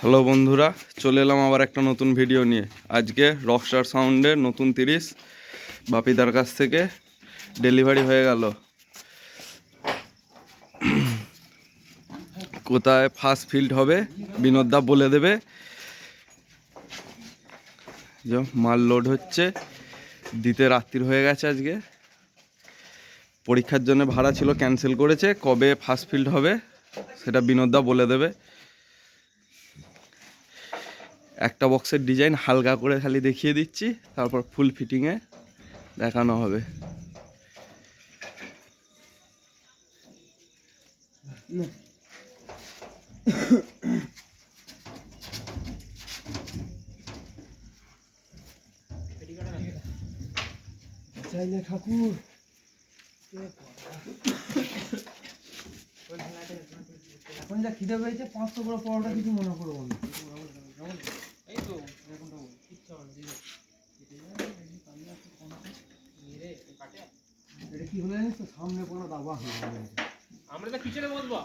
Hello বন্ধুরা, চলে এলাম আবার একটা নতুন ভিডিও নিয়ে। আজকে রকস্টার সাউন্ডের নতুন তিরিশ বাপিদার কাছ থেকে ডেলিভারি হয়ে গেল। কোথায় ফার্স্ট ফিল্ড হবে বিনোদদা বলে দেবে। মাল লোড হচ্ছে, দিতে রাত্রির হয়ে গেছে আজকে। পরীক্ষার জন্য ভাড়া ছিল ক্যান্সেল করেছে, কবে ফার্স্ট ফিল্ড হবে, সেটা বিনোদদা বলে দেবে। একটা বক্সের ডিজাইন হালকা করে খালি দেখিয়ে দিচ্ছি, তারপর ফুল ফিটিংয়ে দেখানো হবে। ঠাকুর। এখন যা খিদে পেয়েছে, পাঁচশো করে পরোটা কিছু মনে করব না কি হলো সামনে কোনো দাবা হয়ে আমরা তো পিছনে বসবো।